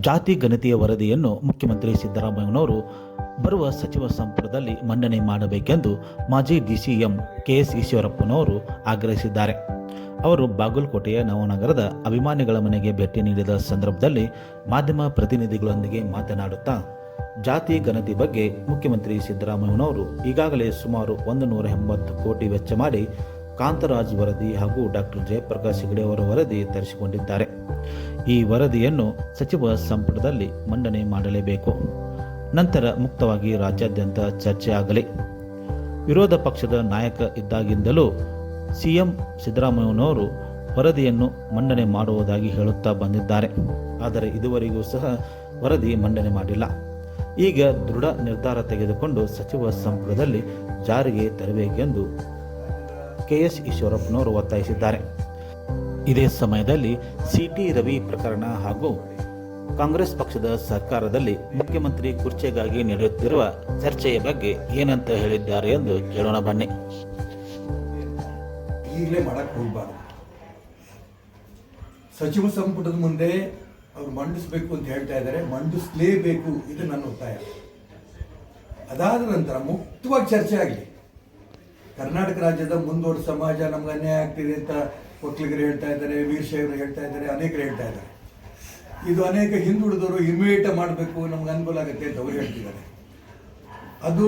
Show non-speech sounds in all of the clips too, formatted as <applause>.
ಜಾತಿ ಗಣತಿಯ ವರದಿಯನ್ನು ಮುಖ್ಯಮಂತ್ರಿ ಸಿದ್ದರಾಮಯ್ಯನವರು ಬರುವ ಸಚಿವ ಸಂಪುಟದಲ್ಲಿ ಮಂಡನೆ ಮಾಡಬೇಕೆಂದು ಮಾಜಿ ಡಿಸಿಎಂ ಕೆಎಸ್ ಈಶ್ವರಪ್ಪನವರು ಆಗ್ರಹಿಸಿದ್ದಾರೆ. ಅವರು ಬಾಗಲಕೋಟೆಯ ನವನಗರದ ಅಭಿಮಾನಿಗಳ ಮನೆಗೆ ಭೇಟಿ ನೀಡಿದ ಸಂದರ್ಭದಲ್ಲಿ ಮಾಧ್ಯಮ ಪ್ರತಿನಿಧಿಗಳೊಂದಿಗೆ ಮಾತನಾಡುತ್ತಾ, ಜಾತಿ ಗಣತಿ ಬಗ್ಗೆ ಮುಖ್ಯಮಂತ್ರಿ ಸಿದ್ದರಾಮಯ್ಯನವರು ಈಗಾಗಲೇ ಸುಮಾರು ಒಂದು ನೂರ ಎಂಬತ್ತು ಕೋಟಿ ವೆಚ್ಚ ಮಾಡಿ ಕಾಂತರಾಜ್ ವರದಿ ಹಾಗೂ ಡಾಕ್ಟರ್ ಜಯಪ್ರಕಾಶ್ ಹೆಗಡೆ ಅವರ ವರದಿ ತರಿಸಿಕೊಂಡಿದ್ದಾರೆ. ಈ ವರದಿಯನ್ನು ಸಚಿವ ಸಂಪುಟದಲ್ಲಿ ಮಂಡನೆ ಮಾಡಲೇಬೇಕು. ನಂತರ ಮುಕ್ತವಾಗಿ ರಾಜ್ಯಾದ್ಯಂತ ಚರ್ಚೆ ಆಗಲಿ. ವಿರೋಧ ಪಕ್ಷದ ನಾಯಕ ಇದ್ದಾಗಿಂದಲೂ ಸಿಎಂ ಸಿದ್ದರಾಮಯ್ಯನವರು ವರದಿಯನ್ನು ಮಂಡನೆ ಮಾಡುವುದಾಗಿ ಹೇಳುತ್ತಾ ಬಂದಿದ್ದಾರೆ. ಆದರೆ ಇದುವರೆಗೂ ಸಹ ವರದಿ ಮಂಡನೆ ಮಾಡಿಲ್ಲ. ಈಗ ದೃಢ ನಿರ್ಧಾರ ತೆಗೆದುಕೊಂಡು ಸಚಿವ ಸಂಪುಟದಲ್ಲಿ ಜಾರಿಗೆ ತರಬೇಕೆಂದು ಕೆಎಸ್ ಈಶ್ವರಪ್ಪನವರು ಒತ್ತಾಯಿಸಿದ್ದಾರೆ. ಇದೇ ಸಮಯದಲ್ಲಿ ಸಿಟಿ ರವಿ ಪ್ರಕರಣ ಹಾಗೂ ಕಾಂಗ್ರೆಸ್ ಪಕ್ಷದ ಸರ್ಕಾರದಲ್ಲಿ ಮುಖ್ಯಮಂತ್ರಿ ಕುರ್ಚೆಗಾಗಿ ನಡೆಯುತ್ತಿರುವ ಚರ್ಚೆಯ ಬಗ್ಗೆ ಏನಂತ ಹೇಳಿದ್ದಾರೆ ಎಂದು ಕೇಳೋಣ ಬನ್ನಿ. ಈಗಲೇ ಮಾಡಕ್ಕೆ ಹೋಗಬಾರ್ದು. ಸಚಿವ ಸಂಪುಟದ ಮುಂದೆ ಅವರು ಮಂಡಿಸಬೇಕು ಅಂತ ಹೇಳ್ತಾ ಇದ್ದಾರೆ. ಮಂಡಿಸಲೇಬೇಕು, ಇದು ನನ್ನ ಒತ್ತಾಯ. ಅದಾದ ನಂತರ ಮುಕ್ತವಾಗಿ ಚರ್ಚೆ ಆಗಲಿ. ಕರ್ನಾಟಕ ರಾಜ್ಯದ ಮುಂದುವರೆದ ಸಮಾಜ ನಮ್ಗೆ ಅನ್ಯಾಯ ಆಗ್ತಿದೆ ಅಂತ ಒಕ್ಕಲಿಗರು ಹೇಳ್ತಾ ಇದ್ದಾರೆ ವೀರಶೈವರು ಹೇಳ್ತಾ ಇದ್ದಾರೆ, ಅನೇಕರು ಹೇಳ್ತಾ ಇದ್ದಾರೆ. ಇದು ಅನೇಕ ಹಿಂದುಳಿದವರು ಇಮಿಡಿಯೇಟ್ ಮಾಡಬೇಕು, ನಮ್ಗೆ ಅನುಕೂಲ ಆಗುತ್ತೆ ಅಂತ ಅವರು ಹೇಳ್ತಿದ್ದಾರೆ. ಅದು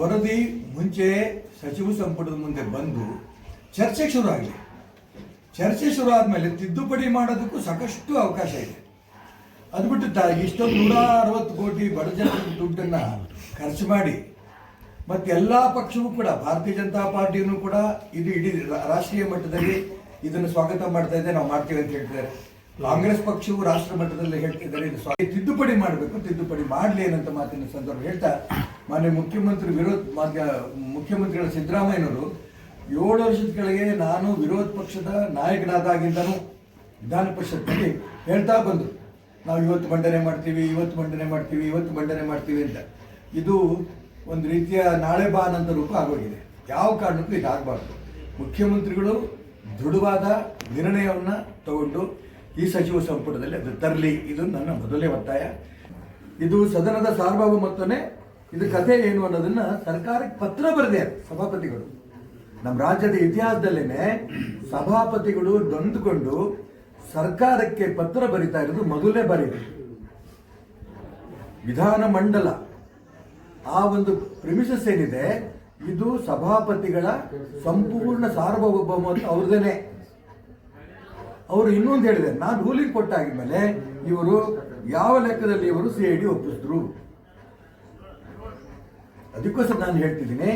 ವರದಿ ಮುಂಚೆ ಸಚಿವ ಸಂಪುಟದ ಮುಂದೆ ಬಂದು ಚರ್ಚೆ ಶುರು ಆಗಲಿ ಚರ್ಚೆ ಶುರು ಆದಮೇಲೆ ತಿದ್ದುಪಡಿ ಮಾಡೋದಕ್ಕೂ ಸಾಕಷ್ಟು ಅವಕಾಶ ಇದೆ. ಅದು ಬಿಟ್ಟು ಇಷ್ಟೊಂದು ನೂರ ಅರವತ್ತು ಕೋಟಿ ಬಡ ಜನರ ದುಡ್ಡನ್ನ ಖರ್ಚು ಮಾಡಿ ಮತ್ತೆ ಎಲ್ಲ ಪಕ್ಷವೂ ಕೂಡ, ಭಾರತೀಯ ಜನತಾ ಪಾರ್ಟಿಯನ್ನು ಕೂಡ ಇದು ಇಡೀ ರಾಷ್ಟ್ರೀಯ ಮಟ್ಟದಲ್ಲಿ ಇದನ್ನು ಸ್ವಾಗತ ಮಾಡ್ತಾ ಇದೆ ನಾವು ಮಾಡ್ತೀವಿ ಅಂತ ಹೇಳ್ತಿದ್ದಾರೆ. ಕಾಂಗ್ರೆಸ್ ಪಕ್ಷವು ರಾಷ್ಟ್ರ ಮಟ್ಟದಲ್ಲಿ ಹೇಳ್ತಿದ್ದಾರೆ, ಇದು ಸ್ವಾಗತ ತಿದ್ದುಪಡಿ ಮಾಡಬೇಕು, ತಿದ್ದುಪಡಿ ಮಾಡಲಿ ಏನಂತ ಮಾತಿನ ಸಂದರ್ಭ ಹೇಳ್ತಾ, ಮಾನ್ಯ ಮುಖ್ಯಮಂತ್ರಿ ವಿರೋಧ ಮಾನ್ಯ ಮುಖ್ಯಮಂತ್ರಿಗಳ ಸಿದ್ದರಾಮಯ್ಯನವರು, ಏಳು ವರ್ಷದ ಕೆಳಗೆ ನಾನು ವಿರೋಧ ಪಕ್ಷದ ನಾಯಕನಾದಾಗಿಂದನೂ ವಿಧಾನ ಪರಿಷತ್ನಲ್ಲಿ ಹೇಳ್ತಾ ಬಂದರು ನಾವು ಇವತ್ತು ಮಂಡನೆ ಮಾಡ್ತೀವಿ, ಇವತ್ತು ಮಂಡನೆ ಮಾಡ್ತೀವಿ, ಇವತ್ತು ಮಂಡನೆ ಮಾಡ್ತೀವಿ ಅಂತ. ಇದು ಒಂದು ರೀತಿಯ ನಾಳೆ ಬಾ ಅನ್ನಂತ ರೂಪ ಆಗೋಗಿದೆ. ಯಾವ ಕಾರಣಕ್ಕೂ ಇದಾಗಬಾರ್ದು. ಮುಖ್ಯಮಂತ್ರಿಗಳು ದೃಢವಾದ ನಿರ್ಣಯವನ್ನು ತಗೊಂಡು ಈ ಸಚಿವ ಸಂಪುಟದಲ್ಲಿ ಅದು ತರಲಿ. ಇದು ನನ್ನ ಮೊದಲೇ ಒತ್ತಾಯ. ಇದು ಸದನದ ಸಾರ್ವಭೌಮತ್ವನೇ ಇದು ಕಥೆ ಏನು ಅನ್ನೋದನ್ನ ಸರ್ಕಾರಕ್ಕೆ ಪತ್ರ ಬರೆದೆ ಸಭಾಪತಿಗಳು. ನಮ್ಮ ರಾಜ್ಯದ ಇತಿಹಾಸದಲ್ಲೇನೆ ಸಭಾಪತಿಗಳು ನೊಂದುಕೊಂಡು ಸರ್ಕಾರಕ್ಕೆ ಪತ್ರ ಬರಿತಾ ಇರೋದು ಮೊದಲನೇ ಬಾರಿ ಇದು. ಆ ಒಂದು ಪ್ರಿಮಿಸಸ್ ಏನಿದೆ, ಇದು ಸಭಾಪತಿಗಳ ಸಂಪೂರ್ಣ ಸಾರ್ವಭೌಮ ಅವ್ರದೇನೆ ಅವರು ಇನ್ನೊಂದು ಹೇಳಿದೆ, ನಾನು ರೂಲಿಂಗ್ ಕೊಟ್ಟಾಗಿದ್ಮೇಲೆ ಇವರು ಯಾವ ಲೆಕ್ಕದಲ್ಲಿ ಇವರು ಸಿ ಐ ಡಿ ಒಪ್ಪಿಸಿದ್ರು? ಅದಕ್ಕೋಸ್ಕರ ನಾನು ಹೇಳ್ತಿದ್ದೀನಿ,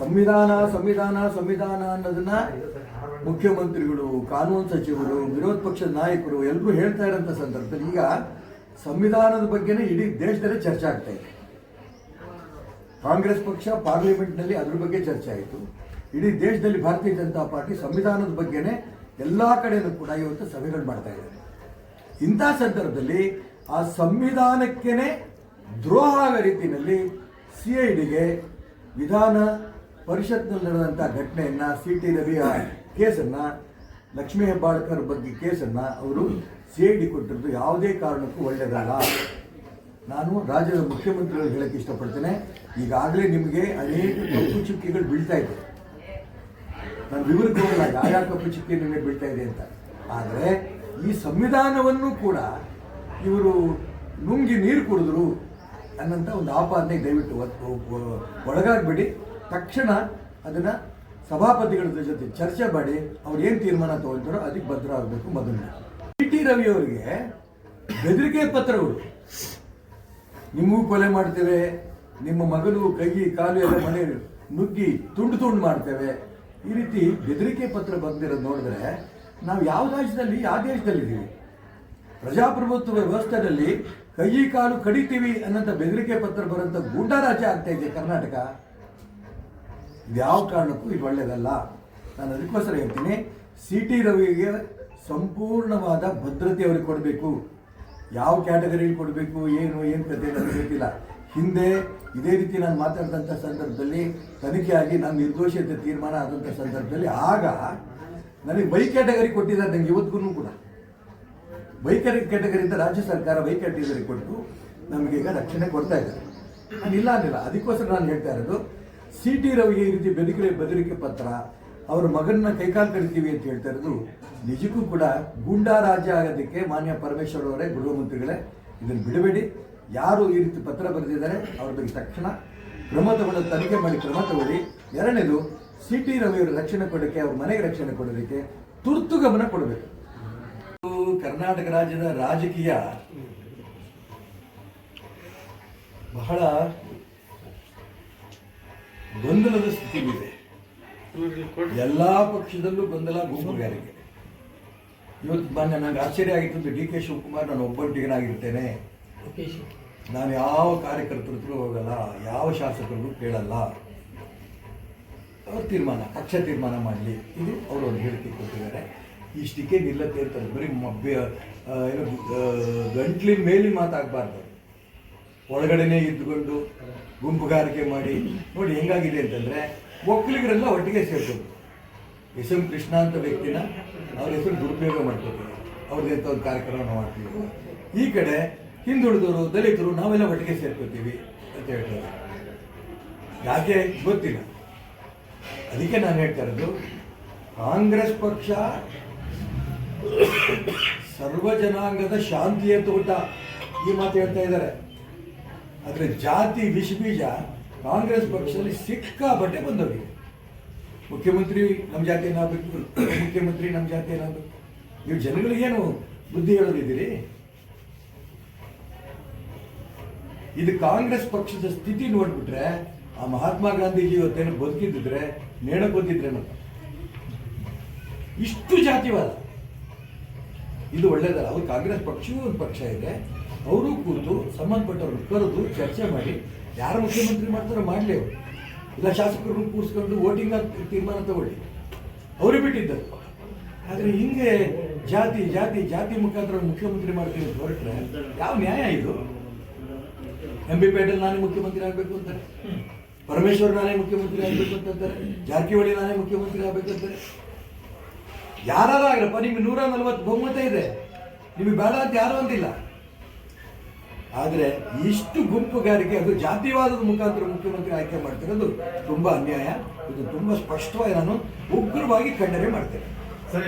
ಸಂವಿಧಾನ ಸಂವಿಧಾನ ಸಂವಿಧಾನ ಅನ್ನೋದನ್ನ ಮುಖ್ಯಮಂತ್ರಿಗಳು, ಕಾನೂನು ಸಚಿವರು, ವಿರೋಧ ಪಕ್ಷದ ನಾಯಕರು ಎಲ್ಲರೂ ಹೇಳ್ತಾ ಇರೋಂಥ ಸಂದರ್ಭದಲ್ಲಿ ಈಗ ಸಂವಿಧಾನದ ಬಗ್ಗೆನೇ ಇಡೀ ದೇಶದಲ್ಲೇ ಚರ್ಚೆ ಆಗ್ತಾ ಇದೆ. ಕಾಂಗ್ರೆಸ್ ಪಕ್ಷ ಪಾರ್ಲಿಮೆಂಟ್ನಲ್ಲಿ ಅದ್ರ ಬಗ್ಗೆ ಚರ್ಚೆ ಆಯಿತು. ಇಡೀ ದೇಶದಲ್ಲಿ ಭಾರತೀಯ ಜನತಾ ಪಾರ್ಟಿ ಸಂವಿಧಾನದ ಬಗ್ಗೆನೇ ಎಲ್ಲ ಕಡೆಯೂ ಕೂಡ ಇವತ್ತು ಸಭೆಗಳು ಮಾಡ್ತಾ ಇದ್ದಾರೆ. ಇಂಥ ಸಂದರ್ಭದಲ್ಲಿ ಆ ಸಂವಿಧಾನಕ್ಕೇನೆ ದ್ರೋಹ ರೀತಿಯಲ್ಲಿ ಸಿ ಐ ಡಿಗೆ ವಿಧಾನ ಪರಿಷತ್ನಲ್ಲಿ ನಡೆದಂಥ ಘಟನೆಯನ್ನ ಸಿ ಟಿ ರವಿಯ ಕೇಸನ್ನ, ಲಕ್ಷ್ಮೀ ಹೆಬ್ಬಾಳ್ಕರ್ ಬಗ್ಗೆ ಕೇಸನ್ನ ಅವರು ಸಿ ಐ ಡಿ ಕೊಟ್ಟಿರೋದು ಯಾವುದೇ ಕಾರಣಕ್ಕೂ ಒಳ್ಳೆಯದಲ್ಲ ನಾನು ರಾಜ್ಯದ ಮುಖ್ಯಮಂತ್ರಿಗಳು ಹೇಳಕ್ಕೆ ಇಷ್ಟಪಡ್ತೇನೆ. ಈಗಾಗಲೇ ನಿಮಗೆ ಅನೇಕ ಕಪ್ಪು ಚುಕ್ಕಿಗಳು ಬೀಳ್ತಾ ಇದೆ. ನಾನು ವಿವರಕ್ಕೆ ಹೋಗಲ್ಲ ಯಾವ ಕಪ್ಪು ಚುಕ್ಕಿ ನಿಮಗೆ ಬೀಳ್ತಾ ಇದೆ ಅಂತ. ಆದರೆ ಈ ಸಂವಿಧಾನವನ್ನು ಕೂಡ ಇವರು ನುಂಗಿ ನೀರು ಕುಡಿದ್ರು ಅನ್ನಂತ ಒಂದು ಆಪಾದನೆ ದಯವಿಟ್ಟು ಒಳಗಾಗ್ಬೇಡಿ. ತಕ್ಷಣ ಅದನ್ನ ಸಭಾಪತಿಗಳ ಜೊತೆ ಚರ್ಚೆ ಮಾಡಿ ಅವ್ರು ಏನು ತೀರ್ಮಾನ ತಗೊಳ್ತಾರೋ ಅದಕ್ಕೆ ಭದ್ರ ಆಗಬೇಕು ಮೊದಲು ಟಿ ರವಿ ಅವರಿಗೆ ಬೆದರಿಕೆ ಪತ್ರಗಳು ನಿಮಗೂ ಕೊಲೆ ಮಾಡ್ತೇವೆ, ನಿಮ್ಮ ಮಗನು ಕೈ ಕಾಲು ಎಲ್ಲ ಮನೆ ನುಗ್ಗಿ ತುಂಡು ತುಂಡು ಮಾಡ್ತೇವೆ. ಈ ರೀತಿ ಬೆದರಿಕೆ ಪತ್ರ ಬಂದಿರೋದು ನೋಡಿದ್ರೆ ನಾವು ಯಾವ ರಾಜ್ಯದಲ್ಲಿ, ಯಾವ ದೇಶದಲ್ಲಿದ್ದೀವಿ ಪ್ರಜಾಪ್ರಭುತ್ವ ವ್ಯವಸ್ಥೆಯಲ್ಲಿ ಕೈ ಕಾಲು ಕಡಿತೀವಿ ಅನ್ನೋಂಥ ಬೆದರಿಕೆ ಪತ್ರ ಬರೋಂಥ ಗೂಂಡಾ ರಾಜ್ಯ ಆಗ್ತಾ ಇದೆ ಕರ್ನಾಟಕ. ಇದು ಯಾವ ಕಾರಣಕ್ಕೂ ಇದು ಒಳ್ಳೆಯದಲ್ಲ ನಾನು ಅದಕ್ಕೋಸ್ಕರ ಹೇಳ್ತೀನಿ, ಸಿ ಟಿ ರವಿಗೆ ಸಂಪೂರ್ಣವಾದ ಭದ್ರತೆ ಅವ್ರಿಗೆ ಕೊಡಬೇಕು. ಯಾವ ಕ್ಯಾಟಗರಿಲಿ ಕೊಡಬೇಕು, ಏನು ಏನು ಕತೆ ನನಗೆ ಗೊತ್ತಿಲ್ಲ. ಹಿಂದೆ ಇದೇ ರೀತಿ ನಾನು ಮಾತಾಡಿದಂಥ ಸಂದರ್ಭದಲ್ಲಿ ತನಿಖೆಯಾಗಿ ನಾನು ನಿರ್ದೋಷಿ ಅಂತ ತೀರ್ಮಾನ ಆದಂಥ ಸಂದರ್ಭದಲ್ಲಿ ಆಗ ನನಗೆ ಬೈ ಕ್ಯಾಟಗರಿ ಕೊಟ್ಟಿದ್ದಾರೆ ನನಗೆ ಇವತ್ತಿಗೂ ಕೂಡ. ವೈ ಕ್ಯಾಟಗರಿಯಿಂದ ರಾಜ್ಯ ಸರ್ಕಾರ ವೈ ಕ್ಯಾಟಗರಿ ಕೊಟ್ಟು ನಮಗೀಗ ರಕ್ಷಣೆ ಕೊಡ್ತಾ ಇದ್ದಾರೆ. ನಾನು ಇಲ್ಲ ಅನ್ನಿಲ್ಲ. ಅದಕ್ಕೋಸ್ಕರ ನಾನು ಹೇಳ್ತಾ ಇರೋದು ಸಿ ಟಿ ರವಿಗೆ ಈ ರೀತಿ ಬೆದರಿಕೆ ಬೆದರಿಕೆ ಪತ್ರ ಅವ್ರ ಮಗನ್ನ ಕೈಕಾಲು ಕಡಿತೀವಿ ಅಂತ ಹೇಳ್ತಾ ಇರೋದು. ನಿಜಕ್ಕೂ ಕೂಡ ಗೂಂಡಾ ರಾಜ್ಯ ಆಗೋದಕ್ಕೆ ಮಾನ್ಯ ಪರಮೇಶ್ವರ್ ಅವರೇ, ಗೃಹ ಮಂತ್ರಿಗಳೇ, ಇದನ್ನು ಬಿಡಬೇಡಿ. ಯಾರು ಈ ರೀತಿ ಪತ್ರ ಬರೆದಿದ್ದಾರೆ, ಅವ್ರ ಬಗ್ಗೆ ತಕ್ಷಣ ಕ್ರಮ ತಗೊಂಡು ತನಿಖೆ ಮಾಡಿ, ಕ್ರಮ ತಗೊಳ್ಳಿ. ಎರಡನೇದು ಸಿ ಟಿ ರವಿಯವರ ರಕ್ಷಣೆ ಕೊಡೋಕ್ಕೆ, ಅವ್ರ ಮನೆಗೆ ರಕ್ಷಣೆ ಕೊಡೋದಕ್ಕೆ ತುರ್ತು ಗಮನ ಕೊಡಬೇಕು. ಕರ್ನಾಟಕ ರಾಜ್ಯದ ರಾಜಕೀಯ. ಬಹಳ ಗೊಂದಲದ ಸ್ಥಿತಿಗಿದೆ ಎಲ್ಲಾ ಪಕ್ಷದಲ್ಲೂ ಗೊಂದಲ ಗುಂಪುಗಾರಿಕೆ ಇವತ್ತು ಮೊನ್ನೆ ನನಗೆ ಆಶ್ಚರ್ಯ ಆಗಿತ್ತು ಡಿ ಕೆ ಶಿವಕುಮಾರ್ ನಾನು ಒಬ್ಬಂಟಿಗನಾಗಿರ್ತೇನೆ. ನಾನು ಯಾವ ಕಾರ್ಯಕರ್ತರ ಹತ್ರ ಹೋಗಲ್ಲ ಯಾವ ಶಾಸಕರಿಗೂ ಕೇಳಲ್ಲ. ಅವ್ರ ತೀರ್ಮಾನ ಪಕ್ಷ ತೀರ್ಮಾನ ಮಾಡಲಿ. ಇದು ಅವರು ಒಂದು ಹೇಳಿಕೆ ಕೊಟ್ಟಿದ್ದಾರೆ. ಇಷ್ಟಕ್ಕೆ ನಿಲ್ಲತ್ತೆ ಅಂತಾರೆ ಬರೀ ಮಬ್ಬೆ ಏನು ಆ, ಗಂಟ್ಲಿನ ಮೇಲೆ ಮಾತಾಗಬಾರ್ದು. ಒಳಗಡೆನೆ ಇದ್ದುಕೊಂಡು ಗುಂಪುಗಾರಿಕೆ ಮಾಡಿ. ನೋಡಿ ಹೆಂಗಾಗಿದೆ ಅಂತಂದ್ರೆ ಒಕ್ಕಲಿಗರೆಲ್ಲ ಒಟ್ಟಿಗೆ ಸೇರ್ಕೊಂಡು ಎಸ್ ಎಂ ಕೃಷ್ಣ ಅಂತ ವ್ಯಕ್ತಿನ ಅವ್ರ ಹೆಸರು ದುರುಪಯೋಗ ಮಾಡ್ಕೋತೀವಿ ಅವ್ರದ್ದು ಎಂತ ಒಂದು ಕಾರ್ಯಕ್ರಮ ಮಾಡ್ತೀವಿ. ಈ ಕಡೆ ಹಿಂದುಳಿದವರು, ದಲಿತರು, ನಾವೆಲ್ಲ ಒಟ್ಟಿಗೆ ಸೇರ್ಕೋತೀವಿ ಅಂತ ಹೇಳ್ತಾರೆ. ಯಾಕೆ? ಗೊತ್ತಿಲ್ಲ. ಅದಕ್ಕೆ ನಾನು ಹೇಳ್ತಾ ಇರೋದು, ಕಾಂಗ್ರೆಸ್ ಪಕ್ಷ ಸರ್ವ ಜನಾಂಗದ ಶಾಂತಿಯ ತೋಟ ಈ ಮಾತು ಹೇಳ್ತಾ ಇದ್ದಾರೆ. ಆದರೆ ಜಾತಿ ವಿಷ ಬೀಜ ಕಾಂಗ್ರೆಸ್ ಪಕ್ಷದಲ್ಲಿ ಸಿಕ್ಕಾಪಟ್ಟೆ ಬಂದವರಿಗೆ ಮುಖ್ಯಮಂತ್ರಿ ನಮ್ಮ ಜಾತಿ ಏನಾಗಬೇಕು <coughs> ಮುಖ್ಯಮಂತ್ರಿ ನಮ್ಮ ಜಾತಿ ಏನಾಗಬೇಕು ನೀವು ಜನಗಳಿಗೇನು ಬುದ್ಧಿ ಹೇಳೋದಿದ್ದೀರಿ? ಇದು ಕಾಂಗ್ರೆಸ್ ಪಕ್ಷದ ಸ್ಥಿತಿ ನೋಡ್ಬಿಟ್ರೆ, ಆ ಮಹಾತ್ಮ ಗಾಂಧೀಜಿ ಇವತ್ತೇನು ಬದುಕಿದ್ದಿದ್ರೆ, ನೇಣ ಬಂದಿದ್ರೇನು ಇಷ್ಟು ಜಾತಿವಾದ. ಇದು ಒಳ್ಳೇದಲ್ಲ, ಅವ್ರು ಕಾಂಗ್ರೆಸ್ ಪಕ್ಷವೂ ಒಂದು ಪಕ್ಷ ಇದೆ. ಅವರು ಕೂತು ಸಂಬಂಧಪಟ್ಟವ್ರನ್ನ ಕರೆದು ಚರ್ಚೆ ಮಾಡಿ ಯಾರು ಮುಖ್ಯಮಂತ್ರಿ ಮಾಡ್ತಾರೋ ಮಾಡಲಿ ಅವರು. ಇಲ್ಲ ಶಾಸಕರನ್ನು ಕೂರಿಸ್ಕೊಂಡು ವೋಟಿಂಗ್ ತೀರ್ಮಾನ ತಗೊಳ್ಳಿ. ಅವರು ಬಿಟ್ಟಿದ್ದರು. ಆದರೆ ಹಿಂಗೆ ಜಾತಿ ಜಾತಿ ಜಾತಿ ಮುಖಾಂತರ ಮುಖ್ಯಮಂತ್ರಿ ಮಾಡ್ತೀವಿ ಹೊರಟ್ರೆ ಯಾವ ನ್ಯಾಯ ಇದು? ಎಂ ಬಿ ಪೇಟೆಲ್ ನಾನೇ ಮುಖ್ಯಮಂತ್ರಿ ಆಗಬೇಕು ಅಂತಾರೆ ಪರಮೇಶ್ವರ್ ನಾನೇ ಮುಖ್ಯಮಂತ್ರಿ ಆಗಬೇಕು ಅಂತಂತಾರೆ ಜಾರಕಿಹೊಳಿ ನಾನೇ ಮುಖ್ಯಮಂತ್ರಿ ಆಗಬೇಕು ಅಂತಾರೆ. ಯಾರಾಗ್ರಪ್ಪ ನಿಮ್ಗೆ ನೂರ ನಲ್ವತ್ತು ಬಹುಮತ ಇದೆ. ನಿಮಗೆ ಬೇಡ ಅಂತ ಯಾರು ಅಂತಿಲ್ಲ ಆದರೆ ಇಷ್ಟು ಗುಂಪುಗಾರಿಕೆ, ಅದು ಜಾತಿವಾದದ ಮುಖಾಂತರ ಮುಖ್ಯಮಂತ್ರಿ ಆಯ್ಕೆ ಮಾಡ್ತಿರೋದು ತುಂಬಾ ಅನ್ಯಾಯ, ಇದು ತುಂಬಾ ಸ್ಪಷ್ಟವಾಗಿ ನಾನು ಉಗ್ರವಾಗಿ ಖಂಡನೆ ಮಾಡ್ತೇನೆ. ಸರ್